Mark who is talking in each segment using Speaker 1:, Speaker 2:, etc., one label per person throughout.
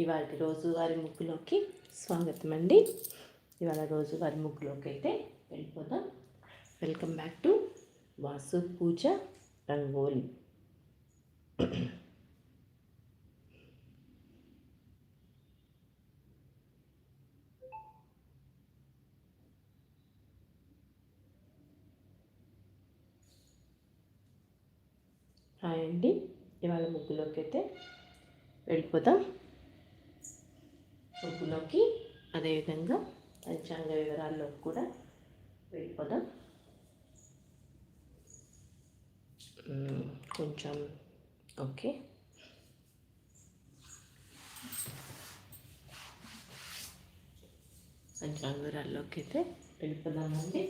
Speaker 1: ఇవాళ రోజువారి ముగ్గులోకి స్వాగతం అండి. ఇవాళ రోజువారి ముగ్గులోకి అయితే వెళ్ళిపోదాం. Welcome back to Vasu Pooja Rangoli hi అండి. ఇవాళ ముగ్గులోకి అయితే వెళ్ళిపోదాం. ముగ్గులోకి అదేవిధంగా పంచాంగ వివరాల్లోకి కూడా వెళ్ళిపోదాం. కొంచెం ఓకే. పంచాంగ వివరాల్లోకి అయితే వెళ్ళిపోదామండి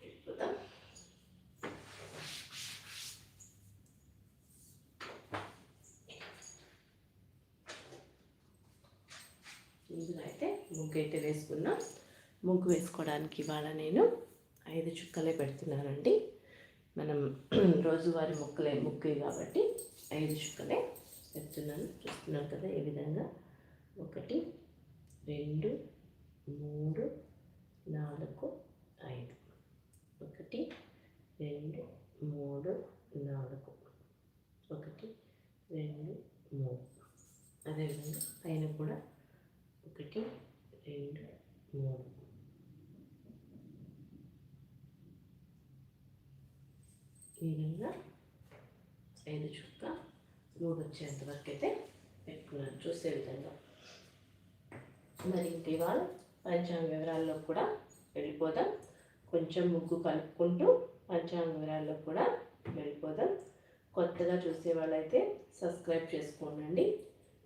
Speaker 1: వెళ్ళిపోదాం ముందుగా అయితే ముగ్గు అయితే వేసుకున్నాం? ముగ్గు వేసుకోవడానికి ఇవాళ నేను ఐదు చుక్కలే పెడుతున్నానండి. మనం రోజువారి ముక్కలే ముగ్గు కాబట్టి ఐదు చుక్కలే పెడుతున్నాను. చూస్తున్నాను కదా ఈ విధంగా? ఒకటి రెండు మూడు నాలుగు ఐదు. ఒకటి రెండు మూడు నాలుగు. ఒకటి రెండు మూడు. అదేవిధంగా పైన కూడా ఒకటి రెండు మూడు ఈ విధంగా ఐదు చుక్క మూడు వచ్చేంత వరకు అయితే పెట్టుకున్నాను చూసే విధంగా మరి ఇంటి వాళ్ళు పంచాంగ వివరాల్లో కూడా వెళ్ళిపోదాం. కొంచెం ముగ్గు కలుపుకుంటూ పంచాంగ వివరాల్లో కూడా వెళ్ళిపోదాం. కొత్తగా చూసే వాళ్ళైతే సబ్స్క్రైబ్ చేసుకోనండి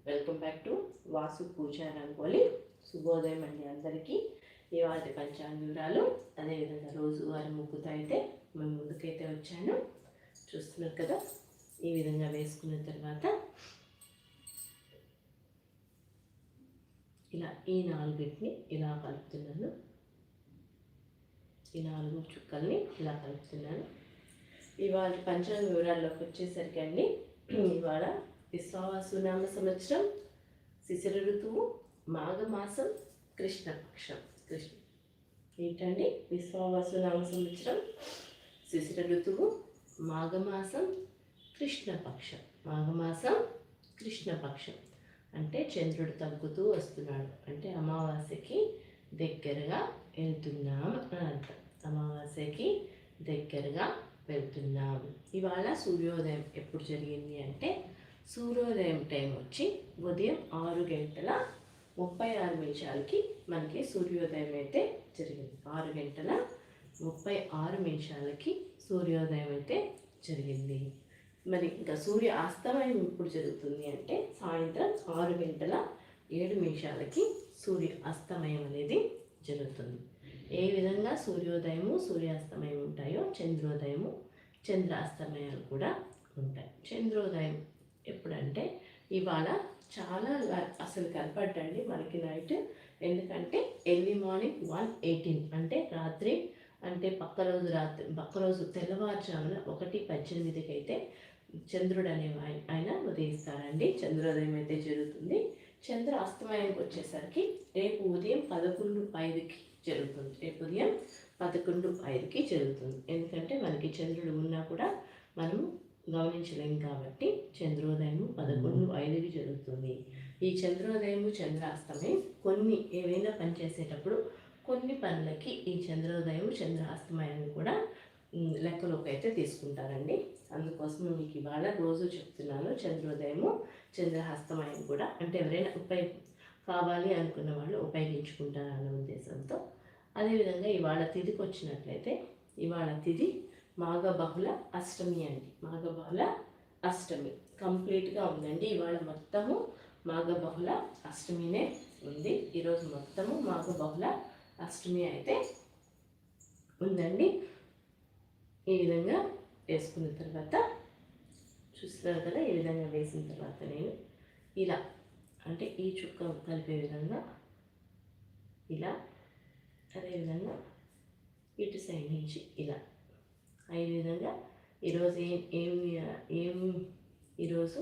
Speaker 1: welcome back to Vasu Pooja Rangoli. శుభోదయం అండి అందరికీ. ఇవాళ పంచాంగ వివరాలు అదేవిధంగా రోజువారి ముగ్గుతో అయితే మేము ముందుకైతే వచ్చాను. చూస్తున్నారు కదా ఈ విధంగా వేసుకున్న తర్వాత ఇలా ఈ నాలుగింటిని ఇలా కలుపుతున్నాను. ఈ నాలుగు చుక్కల్ని ఇలా కలుపుతున్నాను. ఇవాళ పంచాంగ వివరాల్లోకి వచ్చేసరికి అండి ఇవాళ విశ్వావసునామ సంవత్సరం శిశిర ఋతువు మాఘమాసం కృష్ణపక్షం. కృష్ణ ఏంటండి? విశ్వావసునామ సంవత్సరం శిశిర ఋతువు మాఘమాసం కృష్ణపక్షం. మాఘమాసం కృష్ణపక్షం. అంటే చంద్రుడు తగ్గుతూ వస్తున్నాడు. అంటే అమావాస్యకి దగ్గరగా వెళ్తున్నాం అని అర్థం. అమావాస్యకి దగ్గరగా వెళ్తున్నాం. ఇవాళ సూర్యోదయం ఎప్పుడు జరిగింది అంటే సూర్యోదయం టైం వచ్చి ఉదయం ఆరు గంటల ముప్పై ఆరు నిమిషాలకి మనకి సూర్యోదయం అయితే జరిగింది. ఆరు గంటల ముప్పై ఆరు నిమిషాలకి సూర్యోదయం అయితే జరిగింది. మరి ఇంకా సూర్య అస్తమయం ఎప్పుడు జరుగుతుంది అంటే సాయంత్రం ఆరు గంటల ఏడు నిమిషాలకి సూర్య అస్తమయం అనేది జరుగుతుంది. ఏ విధంగా సూర్యోదయము సూర్యాస్తమయం ఉంటాయో చంద్రోదయము చంద్రాస్తమయాలు కూడా ఉంటాయి. చంద్రోదయం ఎప్పుడంటే ఇవాళ చాలా అసలు కనపడ్డండి మనకి నైట్. ఎందుకంటే ఎర్లీ మార్నింగ్ వన్ ఎయిటీన్ అంటే రాత్రి అంటే పక్క రోజు రాత్రి పక్క రోజు తెల్లవారుజామున ఒకటి పద్దెనిమిదికి అయితే చంద్రుడు అనే ఆయన ఉదయిస్తారండి. చంద్రోదయం అయితే జరుగుతుంది. చంద్ర అస్తమయానికి వచ్చేసరికి రేపు ఉదయం పదకొండు ఐదుకి జరుగుతుంది. రేపు ఉదయం పదకొండు ఐదుకి జరుగుతుంది. ఎందుకంటే మనకి చంద్రుడు ఉన్నా కూడా మనం గమనించలేం కాబట్టి చంద్రోదయం పదకొండు ఐదుకి జరుగుతుంది. ఈ చంద్రోదయము చంద్రాస్తమయం కొన్ని ఏవైనా పని చేసేటప్పుడు కొన్ని పనులకి ఈ చంద్రోదయం చంద్రాస్తమయాన్ని కూడా లెక్కలోకి అయితే తీసుకుంటారండి. అందుకోసం మీకు ఇవాళ రోజు చెప్తున్నాను చంద్రోదయము చంద్రహస్తమయం కూడా. అంటే ఎవరైనా ఉపయోగ కావాలి అనుకున్న వాళ్ళు ఉపయోగించుకుంటారు అన్న ఉద్దేశంతో. అదేవిధంగా ఇవాళ తిథికి వచ్చినట్లయితే ఇవాళ తిథి మాఘ బహుళ అష్టమి అండి. మాఘ బహుళ అష్టమి కంప్లీట్గా ఉందండి. ఇవాళ మొత్తము మాఘ బహుళ అష్టమినే ఉంది. ఈరోజు మొత్తము మాఘ బహుళ అష్టమి అయితే ఉందండి. ఈ విధంగా వేసుకున్న తర్వాత చూస్తున్నారు కదా ఈ విధంగా వేసిన తర్వాత నేను ఇలా అంటే ఈ చుక్క కలిపే విధంగా ఇలా అదేవిధంగా ఇటు సైడ్ నుంచి ఇలా అదే విధంగా ఈరోజు ఏం ఏం ఏం ఈరోజు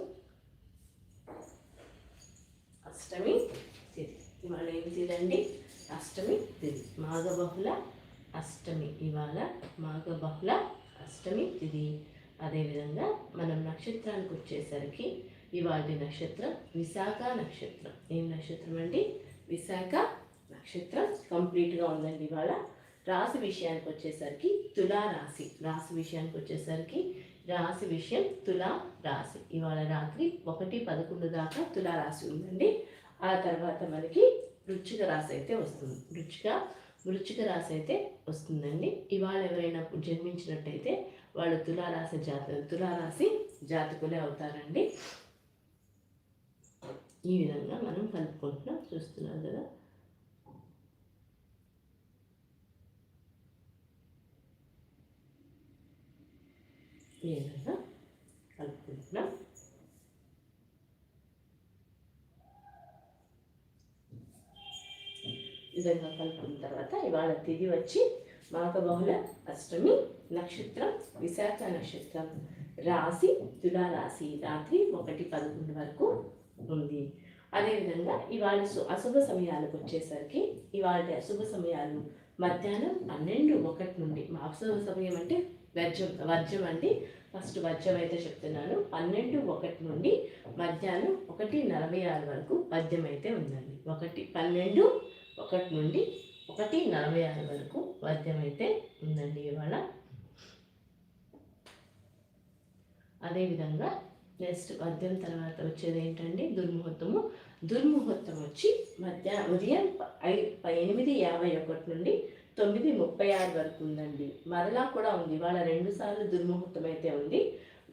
Speaker 1: అష్టమి తిథి. ఇవాళ ఏం తిథండి? అష్టమి తిథి. మాఘబహుళ అష్టమి. ఇవాళ మాఘబహుళ అష్టమి తిథి. అదేవిధంగా మనం నక్షత్రానికి వచ్చేసరికి ఇవాళ నక్షత్రం విశాఖ నక్షత్రం. ఏం నక్షత్రం అండి? విశాఖ నక్షత్రం కంప్లీట్గా ఉందండి ఇవాళ. రాశి విషయానికి వచ్చేసరికి తులా రాశి రాశి విషయానికి వచ్చేసరికి రాశి విషయం తులా రాశి. ఇవాళ రాత్రి ఒకటి పదకొండు దాకా తులా రాశి ఉందండి. ఆ తర్వాత మనకి వృచ్చిక రాశి అయితే వస్తుంది. వృచ్చిక వృచ్చిక రాశి అయితే వస్తుందండి. ఇవాళ ఎవరైనా జన్మించినట్టయితే వాళ్ళు తులారాశి జాత తులారాశి జాతకులే అవుతారండి. ఈ విధంగా మనం కలుపుకుంటున్నాం చూస్తున్నాం కదా. ఈ విధంగా కలుపుకుంటున్నాం. ఈ విధంగా కలుపుకున్న తర్వాత ఇవాళ తిది వచ్చి మాఘబహుళ అష్టమి నక్షత్రం విశాఖ నక్షత్రం రాశి తులారాశి రాత్రి ఒకటి పదకొండు వరకు ఉంది. అదేవిధంగా ఇవాళ అశుభ సమయాలకు వచ్చేసరికి ఇవాళ అశుభ సమయాలు మధ్యాహ్నం పన్నెండు ఒకటి నుండి. మా అశుభ సమయం అంటే వర్జం వర్జం అండి. ఫస్ట్ వర్జం అయితే చెప్తున్నాను. పన్నెండు ఒకటి నుండి మధ్యాహ్నం ఒకటి నలభై ఆరు వరకు పద్యం అయితే ఉందండి. ఒకటి పన్నెండు ఒకటి నుండి ఒకటి నలభై ఆరు వరకు పద్యం అయితే ఉందండి ఇవాళ. అదేవిధంగా నెక్స్ట్ మద్యం తర్వాత వచ్చేది ఏంటండి? దుర్ముహూర్తము. దుర్ముహూర్తం వచ్చి మధ్య ఉదయం ఐ- ఎనిమిది యాభై ఒకటి నుండి తొమ్మిది ముప్పై ఆరు వరకు ఉందండి. మరలా కూడా ఉంది. ఇవాళ రెండు సార్లు దుర్ముహూర్తం అయితే ఉంది.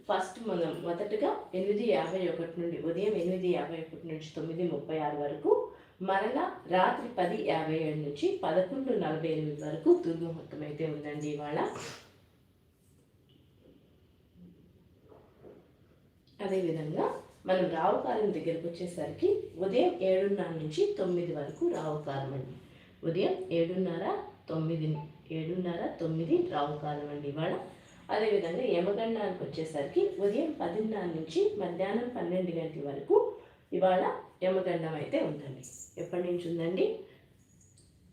Speaker 1: ఫస్ట్ మనం మొదటగా ఎనిమిది యాభై ఒకటి నుండి ఉదయం ఎనిమిది యాభై ఒకటి నుంచి తొమ్మిది ముప్పై ఆరు వరకు మరలా రాత్రి పది యాభై ఏడు నుంచి పదకొండు నలభై ఎనిమిది వరకు దుర్ముహూర్తం అయితే ఉందండి ఇవాళ. అదేవిధంగా మనం రావుకాలం దగ్గరకు వచ్చేసరికి ఉదయం ఏడున్నర నుంచి తొమ్మిది వరకు రావుకాలం అండి ఉదయం ఏడున్నర తొమ్మిది ఏడున్నర తొమ్మిది రావు కాలం అండి ఇవాళ. అదేవిధంగా యమగండానికి వచ్చేసరికి ఉదయం పదిన్నర నుంచి మధ్యాహ్నం పన్నెండు గంటల వరకు ఇవాళ యమగండం అయితే ఉందండి. ఎప్పటి నుంచి ఉందండి?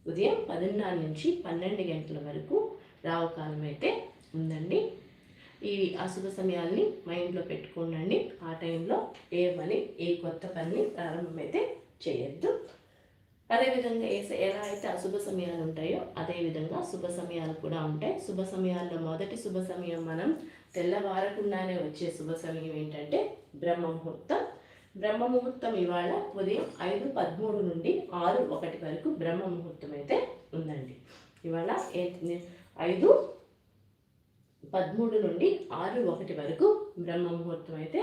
Speaker 1: ఉదయం పదిన్నర నుంచి పన్నెండు గంటల వరకు రావుకాలం అయితే ఉందండి. ఈ అశుభ సమయాల్ని మైండ్లో పెట్టుకోండి ఆ టైంలో ఏ పని ఏ కొత్త పని ప్రారంభమైతే చేయొద్దు. అదేవిధంగా ఏసే ఎలా అయితే అశుభ సమయాలు ఉంటాయో అదేవిధంగా శుభ సమయాలు కూడా ఉంటాయి. శుభ సమయాల్లో మొదటి శుభ సమయం మనం తెల్లవారకుండానే వచ్చే శుభ సమయం ఏంటంటే బ్రహ్మ ముహూర్తం బ్రహ్మ ముహూర్తం ఇవాళ ఉదయం ఐదు పదమూడు నుండి ఆరు ఒకటి వరకు బ్రహ్మ ముహూర్తం అయితే ఉందండి. ఇవాళ ఏ- ఐదు పదమూడు నుండి ఆరు ఒకటి వరకు బ్రహ్మ ముహూర్తం అయితే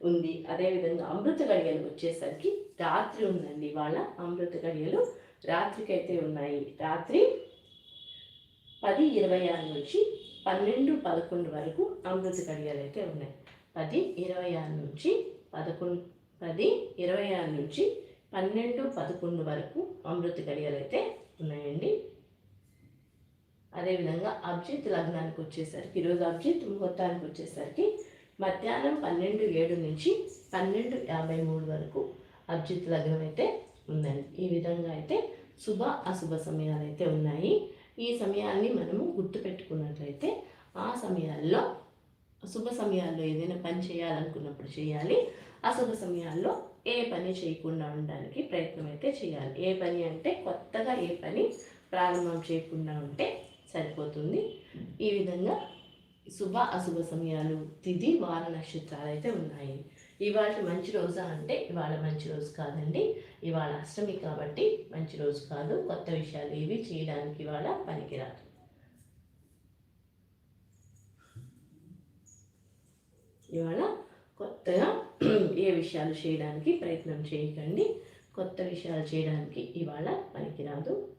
Speaker 1: ఉంది. అదేవిధంగా అమృత గడియలు వచ్చేసరికి రాత్రి ఉందండి. ఇవాళ అమృత గడియలు రాత్రికైతే ఉన్నాయి. రాత్రి పది ఇరవై ఆరు నుంచి పన్నెండు పదకొండు వరకు అమృత గడియలు అయితే ఉన్నాయి. పది ఇరవై ఆరు నుంచి పదకొండు పది ఇరవై ఆరు నుంచి పన్నెండు పదకొండు వరకు అమృత గడియలు అయితే ఉన్నాయండి. అదేవిధంగా అభిజిత్ లగ్నానికి వచ్చేసరికి ఈరోజు అభిజిత్ ముహూర్తానికి వచ్చేసరికి మధ్యాహ్నం పన్నెండు ఏడు నుంచి పన్నెండు యాభై మూడు వరకు అభిజిత్ లగ్నం అయితే ఉందండి. ఈ విధంగా అయితే శుభ అశుభ సమయాలు అయితే ఉన్నాయి. ఈ సమయాన్ని మనము గుర్తుపెట్టుకున్నట్లయితే ఆ సమయాల్లో శుభ సమయాల్లో ఏదైనా పని చేయాలనుకున్నప్పుడు చేయాలి. అశుభ సమయాల్లో ఏ పని చేయకుండా ఉండడానికి ప్రయత్నం అయితే చేయాలి. ఏ పని అంటే కొత్తగా ఏ పని ప్రారంభం చేయకుండా ఉంటే సరిపోతుంది. ఈ విధంగా శుభ అశుభ సమయాలు తిథి వార నక్షత్రాలు అయితే ఉన్నాయి. ఇవాళ మంచి రోజా అంటే ఇవాళ మంచి రోజు కాదండి. ఇవాళ అష్టమి కాబట్టి మంచి రోజు కాదు. కొత్త విషయాలు ఏవి చేయడానికి ఇవాళ పనికిరాదు. ఇవాళ కొత్తగా ఏ విషయాలు చేయడానికి ప్రయత్నం చేయకండి. కొత్త విషయాలు చేయడానికి ఇవాళ పనికిరాదు.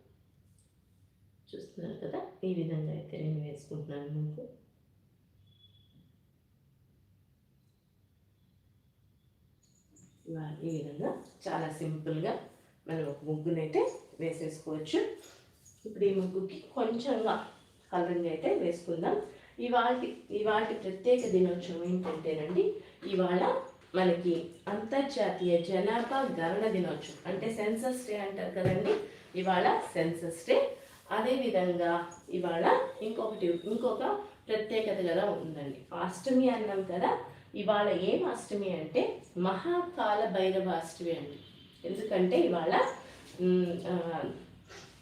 Speaker 1: చూస్తున్నారు కదా? ఈ విధంగా అయితే నేను వేసుకుంటున్నాను మీకు. ఇవా- ఈ విధంగా చాలా సింపుల్గా మనం ఒక ముగ్గునైతే వేసేసుకోవచ్చు. ఇప్పుడు ఈ ముగ్గుకి కొంచెంగా కలరింగ్ అయితే వేసుకుందాం. ఇవాళ ఇవాళ ప్రత్యేక దినోత్సవం ఏంటంటేనండి ఇవాళ మనకి అంతర్జాతీయ జనాభా గణన దినోత్సవం అంటే సెన్సస్ డే అంటారు కదండి. ఇవాళ సెన్సస్ డే. అదేవిధంగా ఇవాళ ఇంకొకటి ఇంకొక ప్రత్యేకత కదా ఉందండి. అష్టమి అన్నాం కదా ఇవాళ ఏం అష్టమి అంటే మహాకాల భైరవ అష్టమి అండి. ఎందుకంటే ఇవాళ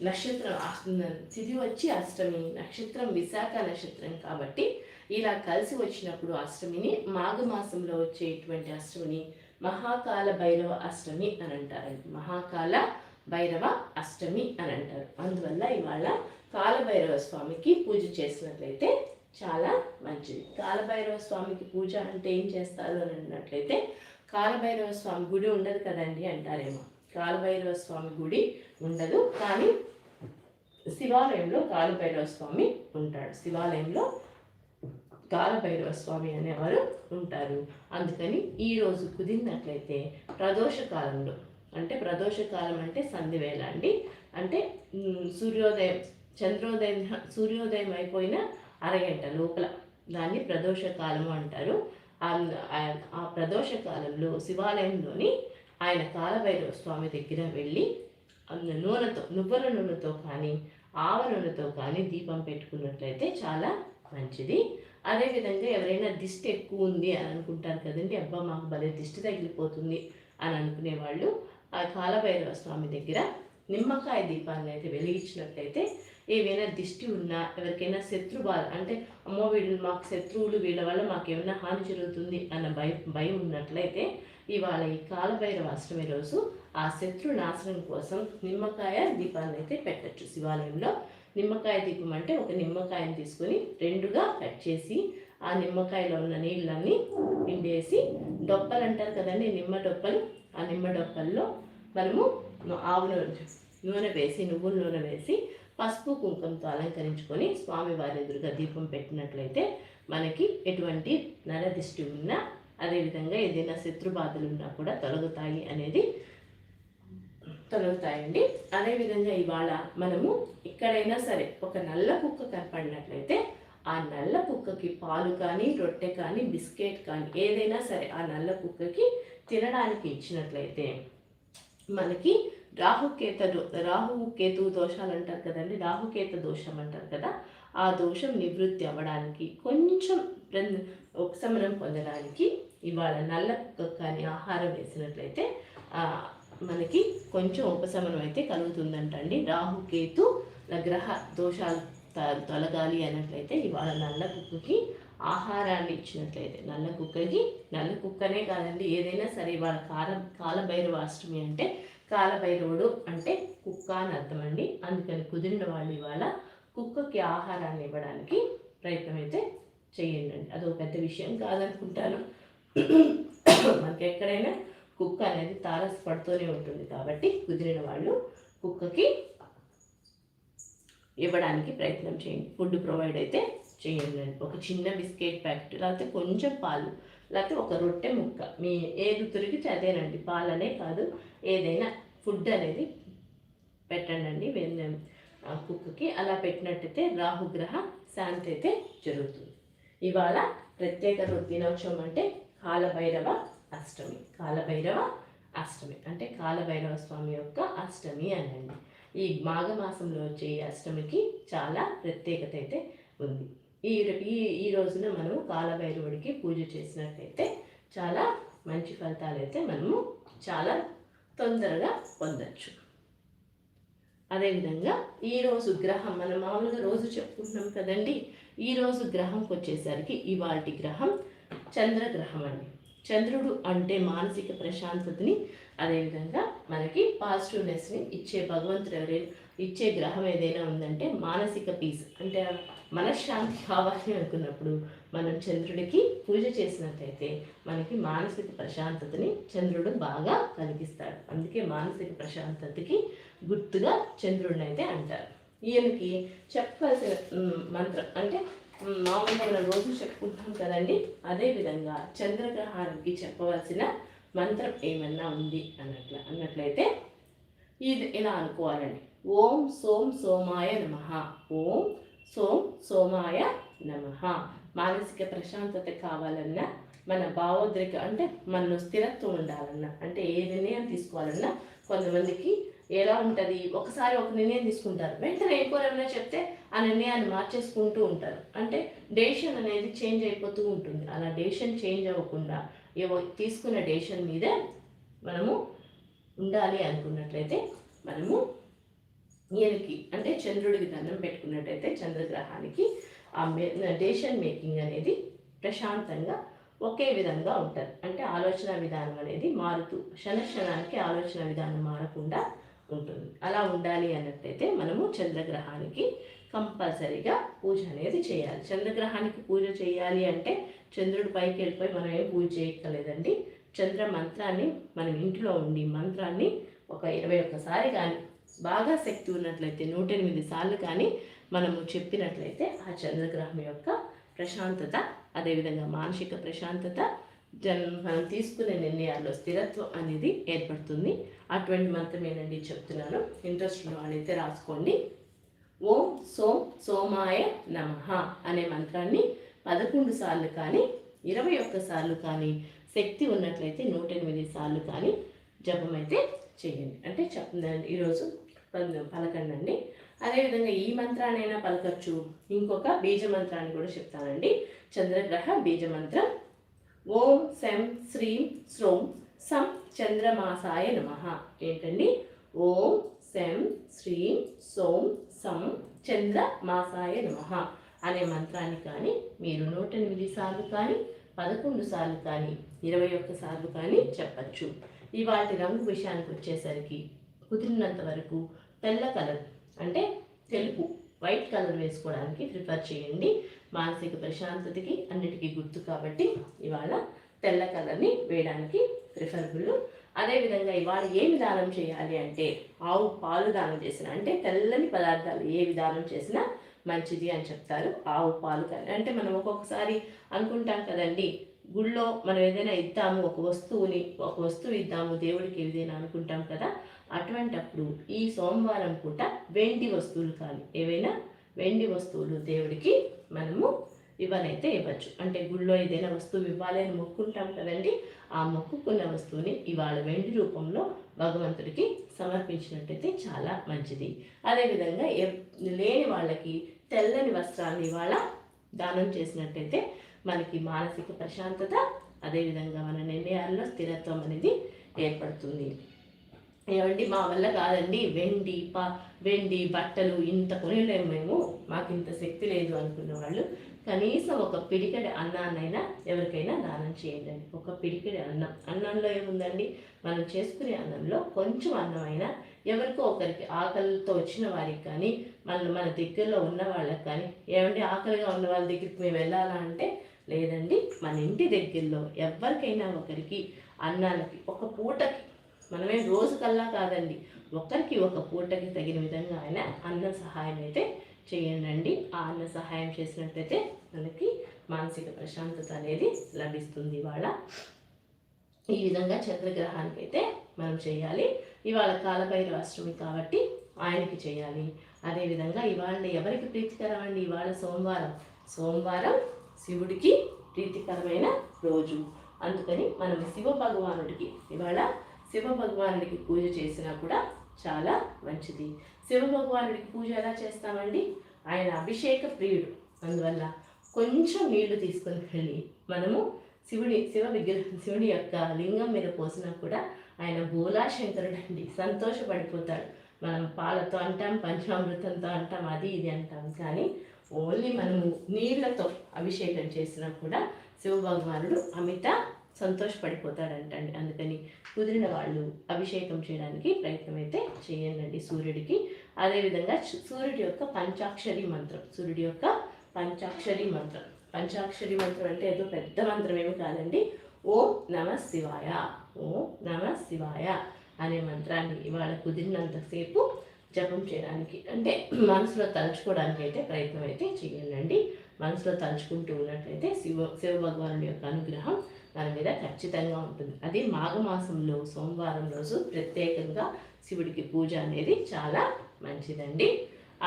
Speaker 1: నక్షత్రం అష్ట- తిథి వచ్చి అష్టమి నక్షత్రం విశాఖ నక్షత్రం కాబట్టి ఇలా కలిసి వచ్చినప్పుడు అష్టమిని మాఘమాసంలో వచ్చేటువంటి అష్టమిని మహాకాల భైరవ అష్టమి అని అంటారండి. మహాకాల భైరవ అష్టమి అని అంటారు. అందువల్ల ఇవాళ కాలభైరవ స్వామికి పూజ చేసినట్లయితే చాలా మంచిది. కాలభైరవ స్వామికి పూజ అంటే ఏం చేస్తారు అని అన్నట్లయితే కాలభైరవ స్వామి గుడి ఉండదు కదండి అంటారేమో. కాలభైరవ స్వామి గుడి ఉండదు కానీ శివాలయంలో కాలభైరవ స్వామి ఉంటాడు. శివాలయంలో కాలభైరవ స్వామి అనేవారు ఉంటారు. అందుకని ఈరోజు కుదిరినట్లయితే ప్రదోష కాలంలో అంటే ప్రదోష కాలం అంటే సంధివేళ అండి. అంటే సూర్యోదయం చంద్రోదయం సూర్యోదయం అయిపోయిన అరగంట లోపల దాన్ని ప్రదోష కాలము అంటారు ఆ- ప్రదోష కాలంలో శివాలయంలోని ఆయన కాలభైరవ స్వామి దగ్గర వెళ్ళి నూనెతో నువ్వుల నూనెతో కానీ ఆవ నూనెతో కానీ దీపం పెట్టుకున్నట్లయితే చాలా మంచిది. అదేవిధంగా ఎవరైనా దిష్టి ఎక్కువ ఉంది అని అనుకుంటారు కదండి అబ్బా మాకు భలే దిష్టి తగిలిపోతుంది అని అనుకునే వాళ్ళు ఆ కాలభైరవ స్వామి దగ్గర నిమ్మకాయ దీపాన్ని అయితే వెలిగించినట్లయితే ఏవైనా దిష్టి ఉన్నా ఎవరికైనా శత్రు బాధ అంటే అమ్మో వీళ్ళు మాకు శత్రువులు వీళ్ళ వల్ల మాకు ఏమైనా హాని జరుగుతుంది అన్న భయం భయం ఉన్నట్లయితే ఇవాళ ఈ కాలభైరవ అష్టమి రోజు ఆ శత్రు నాశనం కోసం నిమ్మకాయ దీపాన్ని అయితే పెట్టచ్చు. శివాలయంలో నిమ్మకాయ దీపం అంటే ఒక నిమ్మకాయని తీసుకొని రెండుగా కట్ చేసి ఆ నిమ్మకాయలో ఉన్న నీళ్ళన్నీ పిండేసి డొప్పలు అంటారు కదండి నిమ్మ డొప్పలు. ఆ నిమ్మ డొప్పల్లో మనము ఆవు నూనె నూనె వేసి నువ్వుల నూనె వేసి పసుపు కుంకుమతో అలంకరించుకొని స్వామివారి ఎదురుగా దీపం పెట్టినట్లయితే మనకి ఎటువంటి నరదిష్టి ఉన్నా అదేవిధంగా ఏదైనా శత్రు బాధలు ఉన్నా కూడా తొలగుతాయి అనేది తొలగుతాయండి. అదేవిధంగా ఇవాళ మనము ఎక్కడైనా సరే ఒక నల్ల కుక్క కనపడినట్లయితే ఆ నల్ల కుక్కకి పాలు కానీ రొట్టె కానీ బిస్కెట్ కానీ ఏదైనా సరే ఆ నల్ల కుక్కకి తినడానికి ఇచ్చినట్లయితే మనకి రాహుకేత దో- రాహుకేతు దోషాలు అంటారు కదండి రాహుకేత దోషం అంటారు కదా ఆ దోషం నివృత్తి అవ్వడానికి కొంచెం ఉపశమనం పొందడానికి ఇవాళ నల్ల కుక్క కానీ ఆహారం వేసినట్లయితే మనకి కొంచెం ఉపశమనం అయితే కలుగుతుందంటండి. రాహుకేతు గ్రహ దోషాలు త- తొలగాలి అన్నట్లయితే ఇవాళ నల్ల కుక్కకి ఆహారాన్ని ఇచ్చినట్లయితే నల్ల కుక్కకి నల్ల కుక్కనే కాదండి ఏదైనా సరే ఇవాళ కాల కాలభైరవాష్టమి అంటే కాలభైరవుడు అంటే కుక్క అని అర్థం అండి అందుకని కుదిరిన వాళ్ళు ఇవాళ కుక్కకి ఆహారాన్ని ఇవ్వడానికి ప్రయత్నం అయితే చేయండి. అది ఒక పెద్ద విషయం కాదనుకుంటాను. మనకి ఎక్కడైనా కుక్క అనేది తారసపడుతూనే ఉంటుంది కాబట్టి కుదిరిన వాళ్ళు కుక్కకి ఇవ్వడానికి ప్రయత్నం చేయండి. ఫుడ్ ప్రొవైడ్ అయితే చేయండి. అండి ఒక చిన్న బిస్కెట్ ప్యాకెట్ లేకపోతే కొంచెం పాలు లేకపోతే ఒక రొట్టె ముక్క. మీ ఏది తిరిగితే అదేనండి. పాలనే కాదు. ఏదైనా ఫుడ్ అనేది పెట్టండి అండి కుక్కకి. అలా పెట్టినట్టయితే రాహుగ్రహ శాంతి అయితే జరుగుతుంది. ఇవాళ ప్రత్యేక దినోత్సవం అంటే కాలభైరవ అష్టమి. కాలభైరవ అష్టమి. అంటే కాలభైరవ స్వామి యొక్క అష్టమి అనండి. ఈ మాఘమాసంలో వచ్చే ఈ అష్టమికి చాలా ప్రత్యేకత అయితే ఉంది. ఈ ఈ ఈ రోజున మనము కాలభైరవుడికి పూజ చేసినట్లయితే చాలా మంచి ఫలితాలు అయితే మనము చాలా తొందరగా పొందొచ్చు. అదేవిధంగా ఈరోజు గ్రహం మనం మామూలుగా రోజు చెప్పుకుంటున్నాం కదండి ఈరోజు గ్రహంకి వచ్చేసరికి ఇవాటి గ్రహం చంద్రగ్రహం అండి. చంద్రుడు అంటే మానసిక ప్రశాంతతని అదేవిధంగా మనకి పాజిటివ్నెస్ని ఇచ్చే భగవంతుడు ఎవరైనా ఇచ్చే గ్రహం ఏదైనా ఉందంటే మానసిక పీస్ అంటే మనశ్శాంతి కావాలి అనుకున్నప్పుడు మనం చంద్రుడికి పూజ చేసినట్లయితే మనకి మానసిక ప్రశాంతతని చంద్రుడు బాగా కలిగిస్తాడు. అందుకే మానసిక ప్రశాంతతకి గుర్తుగా చంద్రుడిని అయితే అంటారు. ఈయనకి చెప్పవలసిన మంత్రం అంటే మామూలుగా మనం రోజు చెప్పుకుంటాం కదండి అదేవిధంగా చంద్రగ్రహానికి చెప్పవలసిన మంత్రం ఏమన్నా ఉంది అన్నట్ల అన్నట్లయితే ఇది ఇలా అనుకోవాలండి. ఓం సోం సోమాయ నమ. ఓం సోం సోమాయ నమ. మానసిక ప్రశాంతత కావాలన్నా మన భావోద్రిక అంటే మనలో స్థిరత్వం ఉండాలన్నా అంటే ఏ నిర్ణయం తీసుకోవాలన్నా కొంతమందికి ఎలా ఉంటుంది? ఒకసారి ఒక నిర్ణయం తీసుకుంటారు. వెంటనే ఎక్కువ చెప్తే ఆ నిర్ణయాన్ని మార్చేసుకుంటూ ఉంటారు. అంటే డేషన్ అనేది చేంజ్ అయిపోతూ ఉంటుంది. అలా డేషన్ చేంజ్ అవ్వకుండా ఏవో తీసుకున్న డేషన్ మీదే మనము ఉండాలి అనుకున్నట్లయితే మనము ఈయనకి అంటే చంద్రుడికి దండం పెట్టుకున్నట్టయితే చంద్రగ్రహానికి ఆ డెసిషన్ మేకింగ్ అనేది ప్రశాంతంగా ఒకే విధంగా ఉంటుంది. అంటే ఆలోచన విధానం అనేది మారుతూ క్షణక్షణానికి ఆలోచన విధానం మారకుండా ఉంటుంది. అలా ఉండాలి అన్నట్టయితే మనము చంద్రగ్రహానికి కంపల్సరీగా పూజ అనేది చేయాలి. చంద్రగ్రహానికి పూజ చేయాలి అంటే చంద్రుడి పైకి వెళ్ళిపోయి మనం ఏం పూజ చేయక్కలేదండి చంద్ర మంత్రాన్ని మనం ఇంట్లో ఉండి మంత్రాన్ని ఒక ఇరవై ఒక్కసారి కానీ బాగా శక్తి ఉన్నట్లయితే నూట ఎనిమిది సార్లు కానీ మనము చెప్పినట్లయితే ఆ చంద్రగ్రహం యొక్క ప్రశాంతత అదేవిధంగా మానసిక ప్రశాంతత జన్ మనం తీసుకునే నిర్ణయాల్లో స్థిరత్వం అనేది ఏర్పడుతుంది. అటువంటి మంత్రమేనండి చెప్తున్నాను. ఇంట్రెస్ట్ ఉన్న వాళ్ళైతే రాసుకోండి. ఓం సోం సోమాయ నమ అనే మంత్రాన్ని పదకొండు సార్లు కానీ ఇరవై ఒక్క సార్లు కానీ శక్తి ఉన్నట్లయితే నూట ఎనిమిది సార్లు కానీ జపం అయితే చేయండి. అంటే చెప్తున్నాను ఈరోజు పలకండి అదేవిధంగా ఈ మంత్రాన్నైనా పలకచ్చు. ఇంకొక బీజ మంత్రాన్ని కూడా చెప్తానండి. చంద్రగ్రహ బీజ మంత్రం ఓం శం శ్రీం శ్రోం సం చంద్రమాసాయ నమ. ఏంటండి? ఓం శం శ్రీం సోం సం చంద్రమాసాయ నమ అనే మంత్రాన్ని కానీ మీరు నూట ఎనిమిది సార్లు కానీ పదకొండు సార్లు కానీ ఇరవై ఒక్క సార్లు కానీ చెప్పచ్చు. ఇవాటి రంగు విషయానికి వచ్చేసరికి కుదిరినంత వరకు తెల్ల కలర్. అంటే తెలుపు వైట్ కలర్ వేసుకోవడానికి ప్రిఫర్ చేయండి. మానసిక ప్రశాంతతకి అన్నిటికీ గుర్తు కాబట్టి ఇవాళ తెల్ల కలర్ని వేయడానికి ప్రిఫరబుల్. అదేవిధంగా ఇవాళ ఏ విధానం చేయాలి అంటే ఆవు పాలు దానం చేసిన అంటే తెల్లని పదార్థాలు ఏ విధానం చేసినా మంచిది అని చెప్తారు ఆవు పాలు కానీ. అంటే మనం ఒక్కొక్కసారి అనుకుంటాం కదండి గుళ్ళో మనం ఏదైనా ఇద్దాము ఒక వస్తువుని ఒక వస్తువు ఇద్దాము దేవుడికి ఏదైనా అనుకుంటాం కదా అటువంటప్పుడు ఈ సోమవారం పూట వెండి వస్తువులు కానీ ఏవైనా వెండి వస్తువులు దేవుడికి మనము ఇవ్వనైతే ఇవ్వచ్చు. అంటే గుళ్ళో ఏదైనా వస్తువు ఇవ్వాలి అని మొక్కుంటాం కదండి ఆ మొక్కుకున్న వస్తువుని ఇవాళ వెండి రూపంలో భగవంతుడికి సమర్పించినట్టయితే చాలా మంచిది. అదేవిధంగా లేని వాళ్ళకి తెల్లని వస్త్రాన్ని ఇవాళ దానం చేసినట్టయితే మనకి మానసిక ప్రశాంతత అదేవిధంగా మన నిర్ణయాల్లో స్థిరత్వం అనేది ఏర్పడుతుంది. ఏమండి? మా వల్ల కాదండి. వెండి పా వెండి బట్టలు ఇంత కొనలేము మేము. మాకు ఇంత శక్తి లేదు అనుకున్న వాళ్ళు. కనీసం ఒక పిడికడి అన్నాన్నైనా ఎవరికైనా దానం చేయండి ఒక పిడికడి అన్నం. అన్నంలో ఏముందండి? మనం చేసుకునే అన్నంలో కొంచెం అన్నం అయినా ఎవరికో ఒకరికి ఆకలితో వచ్చిన వారికి కానీ మన మన దగ్గరలో ఉన్న వాళ్ళకి కానీ ఏమండి? ఆకలిగా ఉన్న వాళ్ళ దగ్గరికి మేము వెళ్ళాలా అంటే లేదండి. మన ఇంటి దగ్గరలో ఎవరికైనా ఒకరికి అన్నాలకి ఒక పూటకి మనమే రోజు కల్లా కాదండి. ఒకరికి ఒక పూటకి తగిన విధంగా ఆయన అన్న సహాయం అయితే చేయండి ఆ అన్న సహాయం చేసినట్లయితే మనకి మానసిక ప్రశాంతత అనేది లభిస్తుంది ఇవాళ. ఈ విధంగా చంద్రగ్రహానికి అయితే మనం చేయాలి. ఇవాళ కాలభైరవ అష్టమి కాబట్టి ఆయనకి చేయాలి. అదేవిధంగా ఇవాళ ఎవరికి ప్రీతికరం అండి? ఇవాళ సోమవారం. సోమవారం శివుడికి ప్రీతికరమైన రోజు. అందుకని మనం శివ భగవానుడికి ఇవాళ శివ భగవానుడికి పూజ చేసినా కూడా చాలా మంచిది. శివ భగవానుడికి పూజ ఎలా చేస్తామండి? ఆయన అభిషేక ప్రియుడు. అందువల్ల కొంచెం నీళ్ళు తీసుకొని వెళ్ళి మనము శివుడి శివ విగ్రహం శివుడి యొక్క లింగం మీద పోసినా కూడా ఆయన భూలాశంకరుడు అండి. సంతోషపడిపోతాడు. మనం పాలతో అంటాం పంచామృతంతో అంటాం అది ఇది అంటాం. కానీ ఓన్లీ మనము నీళ్ళతో అభిషేకం చేసినా కూడా శివ భగవానుడు అమిత సంతోషపడిపోతాడంటండి అందుకని కుదిరిన వాళ్ళు అభిషేకం చేయడానికి ప్రయత్నం అయితే చేయండి సూర్యుడికి. అదేవిధంగా సూర్యుడి యొక్క పంచాక్షరి మంత్రం సూర్యుడి యొక్క పంచాక్షరి మంత్రం. పంచాక్షరి మంత్రం అంటే ఏదో పెద్ద మంత్రం ఏమి కాదండి. ఓం నమ శివాయ ఓం నమ శివాయ అనే మంత్రాన్ని ఇవాళ కుదిరినంతసేపు జపం చేయడానికి అంటే మనసులో తలుచుకోవడానికి అయితే ప్రయత్నం అయితే చేయండి. మనసులో తలుచుకుంటూ ఉన్నట్లయితే శివ శివ భగవానుడి యొక్క అనుగ్రహం దాని మీద ఖచ్చితంగా ఉంటుంది. అది మాఘమాసంలో సోమవారం రోజు ప్రత్యేకంగా శివుడికి పూజ అనేది చాలా మంచిదండి.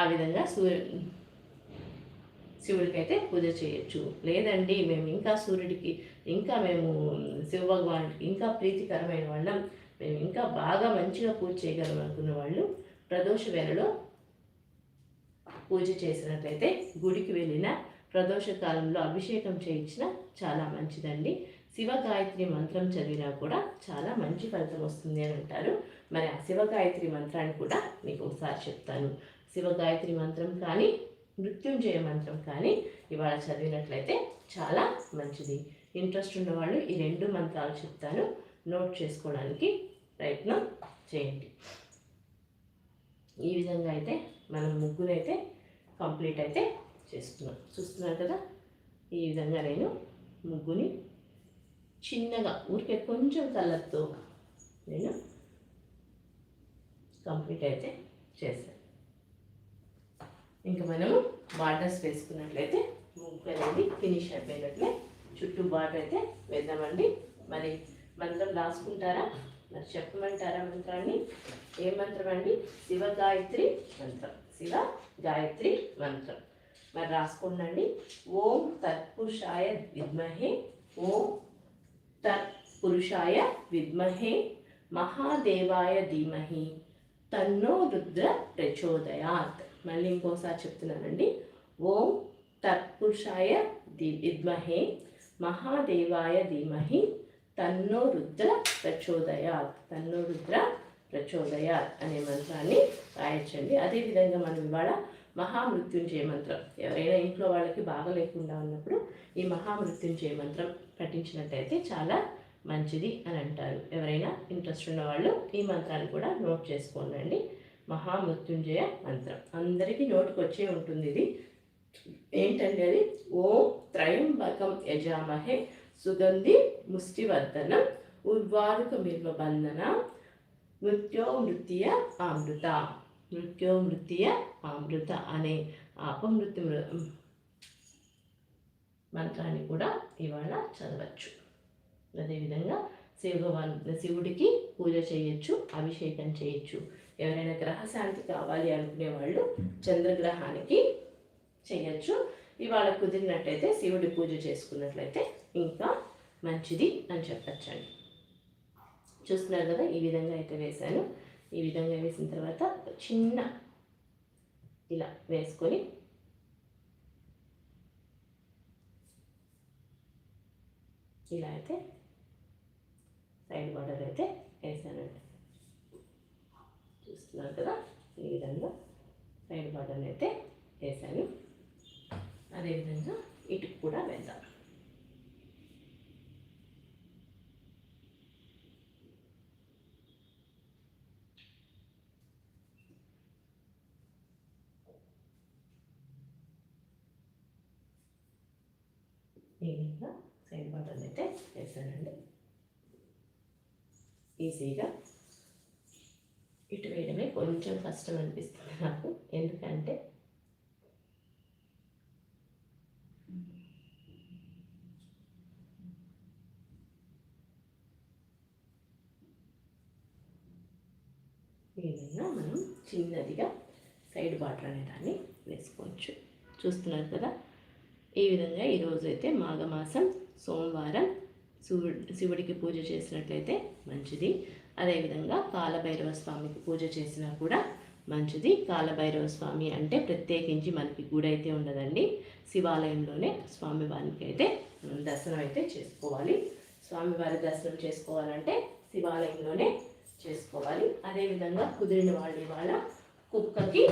Speaker 1: ఆ విధంగా సూర్య శివుడికి అయితే పూజ చేయొచ్చు. లేదండి మేము ఇంకా సూర్యుడికి ఇంకా మేము శివభగవానుడికి ఇంకా ప్రీతికరమైన వాళ్ళం. మేము ఇంకా బాగా మంచిగా పూజ చేయగలం అనుకున్న వాళ్ళు ప్రదోష వేళలో పూజ చేసినట్లయితే గుడికి వెళ్ళిన ప్రదోష కాలంలో అభిషేకం చేయించిన చాలా మంచిదండి. శివగాయత్రి మంత్రం చదివినా కూడా చాలా మంచి ఫలితం వస్తుంది అని అంటారు. మరి ఆ శివగాయత్రి మంత్రాన్ని కూడా మీకు ఒకసారి చెప్తాను. శివగాయత్రి మంత్రం కానీ మృత్యుంజయ మంత్రం కానీ ఇవాళ చదివినట్లయితే చాలా మంచిది. ఇంట్రెస్ట్ ఉన్నవాళ్ళు ఈ రెండు మంత్రాలు చెప్తాను. నోట్ చేసుకోవడానికి ప్రయత్నం చేయండి. ఈ విధంగా అయితే మనం ముగ్గునైతే కంప్లీట్ అయితే చేస్తున్నాం. చూస్తున్నారు కదా? ఈ విధంగా నేను ముగ్గుని చిన్నగా. ఊరికే కొంచెం కలర్తో నేను కంప్లీట్ అయితే చేశాను ఇంకా మనము బార్డర్స్ వేసుకున్నట్లయితే ముగ్గు అనేది ఫినిష్ అయిపోయినట్లే. చుట్టూ బార్డర్ అయితే వేద్దామండి. మరి మంత్రం రాసుకుంటారా? మరి చెప్పమంటారా మంత్రాన్ని? ఏ మంత్రం అండి? శివ గాయత్రి మంత్రం. శివ గాయత్రి మంత్రం. మరి రాసుకోండి ఓం తత్పురుషాయ విద్మహే. ఓం తత్పురుషాయ విద్మహే మహాదేవాయ ధీమహి తన్నో రుద్ర ప్రచోదయాత్ మళ్ళీ ఇంకోసారి చెప్తున్నానండి. ఓం తత్పురుషాయ ది విద్మహే మహాదేవాయ ధీమహి తన్నో రుద్ర ప్రచోదయాత్ తన్నో రుద్ర ప్రచోదయాత్ అనే మంత్రాన్ని రాయొచ్చండి. అదేవిధంగా మనం ఇవాళ మహామృత్యుంజయ మంత్రం. ఎవరైనా ఇంట్లో వాళ్ళకి బాగా లేకుండా ఉన్నప్పుడు ఈ మహామృత్యుంజయ మంత్రం పఠించినట్టయితే చాలా మంచిది అని అంటారు. ఎవరైనా ఇంట్రెస్ట్ ఉన్న వాళ్ళు ఈ మంత్రాన్ని కూడా నోట్ చేసుకోనండి. మహామృత్యుంజయ మంత్రం. అందరికీ నోటుకు వచ్చే ఉంటుంది ఇది. ఏంటంటే అది? ఓం త్రయంబకం యజామహే సుగంధి ముష్టివర్ధనం ఉర్వారుక బంధన మృత్యో మృత్య అమృత. మృత్యో మృత్య అమృత అనే అపమృత్యు మంత్రాన్ని కూడా ఇవాళ చదవచ్చు అదేవిధంగా శివభగవాన్ శివుడికి పూజ చేయొచ్చు అభిషేకం చేయొచ్చు ఎవరైనా గ్రహశాంతి కావాలి అనుకునే వాళ్ళు చంద్రగ్రహానికి చేయొచ్చు ఇవాళ కుదిరినట్లయితే శివుడి పూజ చేసుకున్నట్లయితే ఇంకా మంచిది అని చెప్పచ్చండి చూస్తున్నారు కదా ఈ విధంగా అయితే వేశాను ఈ విధంగా వేసిన తర్వాత చిన్న ఇలా వేసుకొని ఇలా అయితే సైడ్ బార్డర్ అయితే వేసానండి. చూస్తున్నారు కదా ఈ విధంగా సైడ్ బార్డర్ అయితే వేసాను. అదేవిధంగా ఇటుకు కూడా వేద్దాం. ఈ విధంగా సైడ్ బటన్ అయితే వేసానండి ఈజీగా ఇటు వేయడమే కొంచెం కష్టం అనిపిస్తుంది నాకు. ఎందుకంటే ఈ విధంగా మనం చిన్నదిగా సైడ్ బాటర్ అనే దాన్ని వేసుకోవచ్చు. చూస్తున్నారు కదా? ఈ విధంగా ఈరోజు అయితే మాఘమాసం సోమవారం శివుడు శివుడికి పూజ చేసినట్లయితే మంచిది. అదేవిధంగా కాలభైరవ స్వామికి పూజ చేసినా కూడా మంచిది. కాలభైరవ స్వామి అంటే ప్రత్యేకించి మనకి గుడి అయితే ఉండదండి. శివాలయంలోనే స్వామివారికి అయితే దర్శనం అయితే చేసుకోవాలి. స్వామివారి దర్శనం చేసుకోవాలంటే శివాలయంలోనే చేసుకోవాలి. అదేవిధంగా కుదిరిన వాళ్ళు ఇవాళ కుక్కకి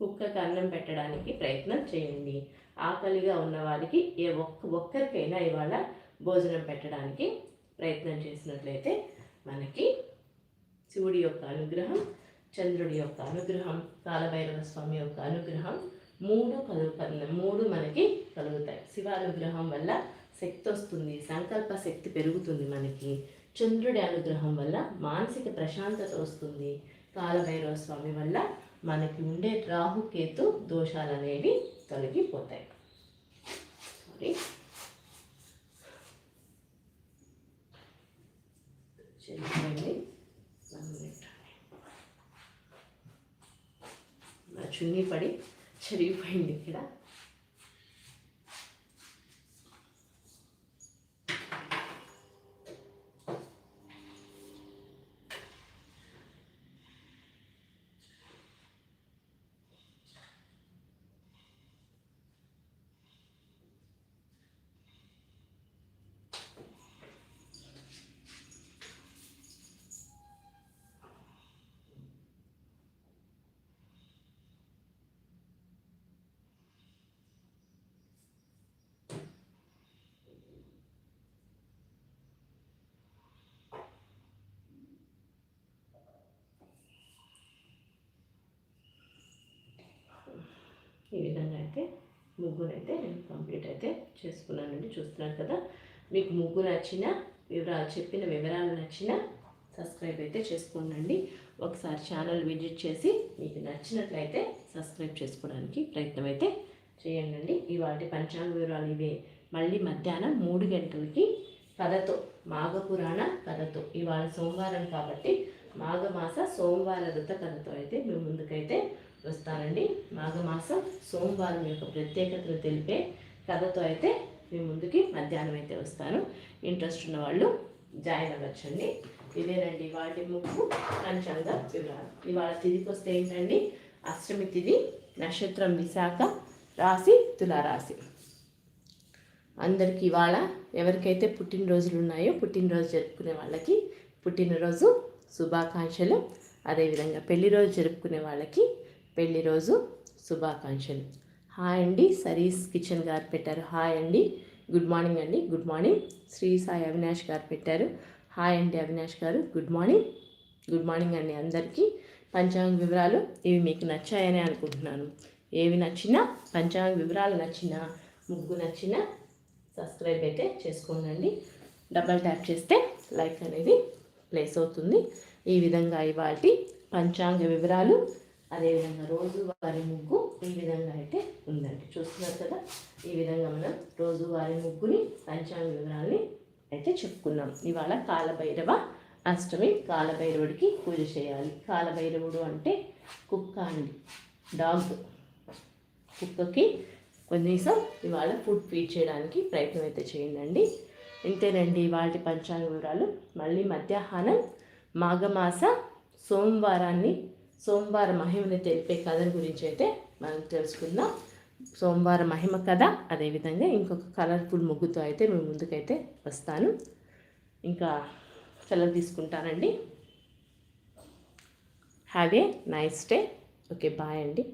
Speaker 1: కుక్కకి అన్నం పెట్టడానికి ప్రయత్నం చేయండి. ఆకలిగా ఉన్న వారికి ఏ ఒక్క ఒక్కరికైనా ఇవాళ భోజనం పెట్టడానికి ప్రయత్నం చేసినట్లయితే మనకి శివుడి యొక్క అనుగ్రహం చంద్రుడి యొక్క అనుగ్రహం కాలభైరవ స్వామి యొక్క అనుగ్రహం మూడు కలుగు మూడు మనకి కలుగుతాయి. శివ అనుగ్రహం వల్ల శక్తి వస్తుంది సంకల్ప శక్తి పెరుగుతుంది మనకి. చంద్రుడి అనుగ్రహం వల్ల మానసిక ప్రశాంతత వస్తుంది. కాలభైరవ స్వామి వల్ల మనకి ఉండే రాహుకేతు దోషాలు అనేవి తొలగిపోతాయి సారీ చెల్లిపోయింది నా చున్నీ పడి చెరిగిపోయింది ఇక్కడ. ఈ విధంగా అయితే ముగ్గునైతే నేను కంప్లీట్ అయితే చేసుకున్నానండి చూస్తున్నాను కదా మీకు ముగ్గు నచ్చిన వివరాలు చెప్పిన వివరాలు నచ్చిన సబ్స్క్రైబ్ అయితే చేసుకోనండి. ఒకసారి ఛానల్ విజిట్ చేసి మీకు నచ్చినట్లయితే సబ్స్క్రైబ్ చేసుకోవడానికి ప్రయత్నం అయితే చేయండి. ఇవాటి పంచాంగ వివరాలు ఇవే. మళ్ళీ మధ్యాహ్నం మూడు గంటలకి కథతో మాఘపురాణ కథతో ఇవాళ సోమవారం కాబట్టి మాఘమాస సోమవార వృత కథతో అయితే మేము ముందుకైతే వస్తానండి మాఘమాసం సోమవారం యొక్క ప్రత్యేకతలు తెలిపే కథతో అయితే మీ ముందుకి మధ్యాహ్నం అయితే వస్తాను. ఇంట్రెస్ట్ ఉన్న వాళ్ళు జాయిన్ అవ్వచ్చండి. ఇదేనండి వాటి ముక్కు పంచాంగ వివరాలు. ఇవాళ తిథికి వస్తే ఏంటండి? అష్టమి తిథి నక్షత్రం విశాఖ రాశి తులారాశి. అందరికీ ఇవాళ ఎవరికైతే పుట్టినరోజులు ఉన్నాయో పుట్టినరోజు జరుపుకునే వాళ్ళకి పుట్టినరోజు శుభాకాంక్షలు. అదేవిధంగా పెళ్ళి రోజు జరుపుకునే వాళ్ళకి పెళ్ళి రోజు శుభాకాంక్షలు. హాయ్ అండి సరీస్ కిచెన్ గారు పెట్టారు. హాయ్ అండి గుడ్ మార్నింగ్ అండి గుడ్ మార్నింగ్. శ్రీ సాయి అవినాష్ గారు పెట్టారు. హాయ్ అండి అవినాష్ గారు గుడ్ మార్నింగ్. గుడ్ మార్నింగ్ అండి అందరికీ. పంచాంగ వివరాలు ఇవి మీకు నచ్చాయని అనుకుంటున్నాను. ఏవి నచ్చినా పంచాంగ వివరాలు నచ్చినా ముగ్గు నచ్చినా సబ్స్క్రైబ్ అయితే చేసుకోనండి. డబల్ ట్యాప్ చేస్తే లైక్ అనేది ప్లేస్ అవుతుంది. ఈ విధంగా ఇవాటి పంచాంగ వివరాలు అదేవిధంగా రోజువారి ముగ్గు ఈ విధంగా అయితే ఉందండి. చూస్తున్నారు కదా? ఈ విధంగా మనం రోజువారి ముగ్గుని పంచాంగ వివరాల్ని అయితే చెప్పుకున్నాం. ఇవాళ కాలభైరవ అష్టమి. కాలభైరవుడికి పూజ చేయాలి. కాలభైరవుడు అంటే కుక్క అండి. డాగ్. కుక్కకి కనీసం ఇవాళ ఫుడ్ ఫీడ్ చేయడానికి ప్రయత్నం అయితే చేయండి ఇంతేనండి వాటి పంచాంగ వివరాలు. మళ్ళీ మధ్యాహ్నం మాఘమాస సోమవారాన్ని సోమవార మహిమని తెలిపే కథల గురించి అయితే మనం తెలుసుకుందాం. సోమవార మహిమ కథ అదేవిధంగా ఇంకొక కలర్ఫుల్ ముగ్గుతో అయితే మేము ముందుకైతే వస్తాను. ఇంకా సెలవు తీసుకుంటానండి. Have a nice day okay bye అండి.